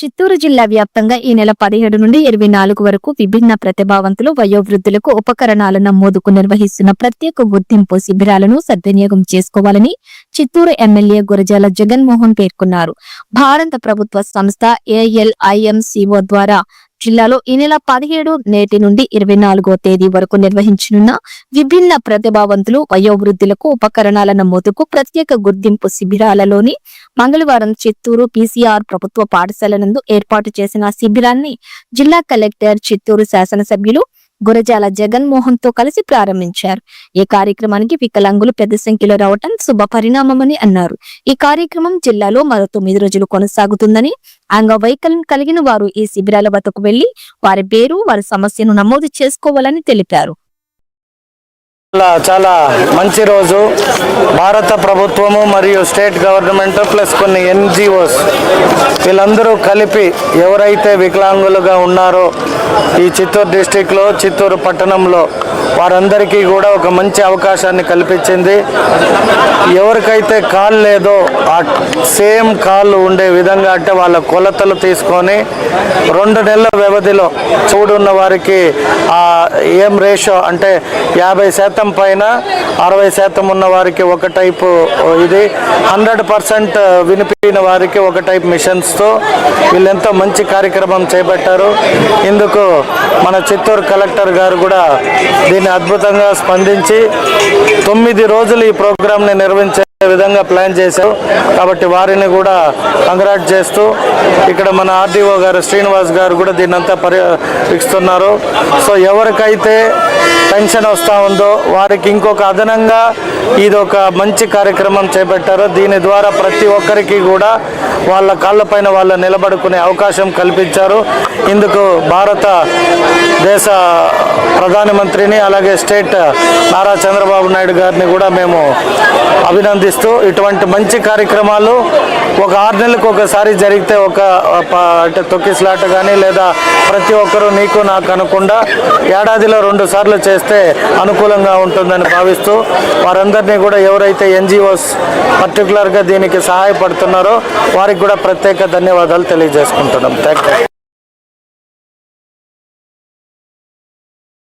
చిత్తూరు జిల్లా వ్యాప్తంగా ఈ నెల పదిహేడు నుండి ఇరవై నాలుగు వరకు విభిన్న ప్రతిభావంతులు వయోవృద్ధులకు ఉపకరణాల నమోదుకు నిర్వహిస్తున్న ప్రత్యేక గుర్తింపు శిబిరాలను సద్వినియోగం చేసుకోవాలని చిత్తూరు ఎమ్మెల్యే గురజాల జగన్మోహన్ పేర్కొన్నారు. భారత ప్రభుత్వ సంస్థ ఏఎల్ఐఎంసీఓ ద్వారా జిల్లాలో ఈ నెల పదిహేడు నేటి నుండి ఇరవై నాలుగో తేదీ వరకు నిర్వహించనున్న విభిన్న ప్రతిభావంతులు వయోవృద్ధులకు ఉపకరణాల నమోదుకు ప్రత్యేక గుర్తింపు శిబిరాలలోని మంగళవారం చిత్తూరు పీసీఆర్ ప్రభుత్వ పాఠశాల నందు ఏర్పాటు చేసిన శిబిరాన్ని జిల్లా కలెక్టర్ చిత్తూరు శాసనసభ్యులు గురజాల జగన్మోహన్తో కలిసి ప్రారంభించారు. ఈ కార్యక్రమానికి వికలాంగులు పెద్ద సంఖ్యలో రావటం శుభ పరిణామమని అన్నారు. ఈ కార్యక్రమం జిల్లాలో మరో తొమ్మిది రోజులు కొనసాగుతుందని అంగవైకల్యం కలిగిన వారు ఈ శిబిరాల వద్దకు వెళ్ళి వారి పేరు వారి సమస్యను నమోదు చేసుకోవాలని తెలిపారు. చాలా మంచి రోజు. భారత ప్రభుత్వము మరియు స్టేట్ గవర్నమెంట్ ప్లస్ కొన్ని ఎన్జిఓస్ వీళ్ళందరూ కలిపి ఎవరైతే వికలాంగులుగా ఉన్నారో ఈ చిత్తూరు డిస్టిక్లో చిత్తూరు పట్టణంలో వారందరికీ కూడా ఒక మంచి అవకాశాన్ని కల్పించింది. ఎవరికైతే కాల్ లేదో ఆ సేమ్ కాళ్ళు ఉండే విధంగా అంటే వాళ్ళ కొలతలు తీసుకొని రెండు నెలల వ్యవధిలో చూడున్న వారికి ఆ ఏం రేషో అంటే యాభై శాతం పైన అరవై శాతం ఉన్న వారికి ఒక టైపు ఇది. హండ్రెడ్ పర్సెంట్ వినిపిన వారికి ఒక టైప్ మిషన్స్తో వీళ్ళెంతో మంచి కార్యక్రమం చేపట్టారు. ఇందుకు మన చిత్తూరు కలెక్టర్ గారు కూడా దీన్ని అద్భుతంగా స్పందించి తొమ్మిది రోజులు ఈ ప్రోగ్రాంని నిర్వహించే విధంగా ప్లాన్ చేశారు. కాబట్టి వారిని కూడా కంగ్రాట్ చేస్తూ ఇక్కడ మన ఆర్డీఓ గారు శ్రీనివాస్ గారు కూడా దీన్నంతా పర్యవేక్షిస్తున్నారు సో ఎవరికైతే పెన్షన్ వస్తూ ఉందో వారికి ఇంకొక అదనంగా ఇది ఒక మంచి కార్యక్రమం చేపట్టారు దీని ద్వారా ప్రతి ఒక్కరికి కూడా వాళ్ళ కాళ్ళపైన వాళ్ళు నిలబడుకునే అవకాశం కల్పించారు. ఇందుకు భారత దేశ ప్రధానమంత్రిని అలాగే స్టేట్ నారా చంద్రబాబు నాయుడు గారిని కూడా మేము అభినందిస్తూ ఇటువంటి మంచి కార్యక్రమాలు ఒక ఆరు నెలలకు ఒకసారి జరిగితే ఒక అంటే తొక్కిసలాట కానీ లేదా ప్రతి ఒక్కరూ నీకు నాకు అనకుండా ఏడాదిలో రెండు సార్లు చేస్తే అనుకూలంగా ఉంటుందని భావిస్తూ వారందరినీ కూడా ఎవరైతే ఎన్జిఓస్ పర్టికులర్గా దీనికి సహాయపడుతున్నారో వారికి కూడా ప్రత్యేక ధన్యవాదాలు తెలియజేసుకుంటున్నాం. Thank you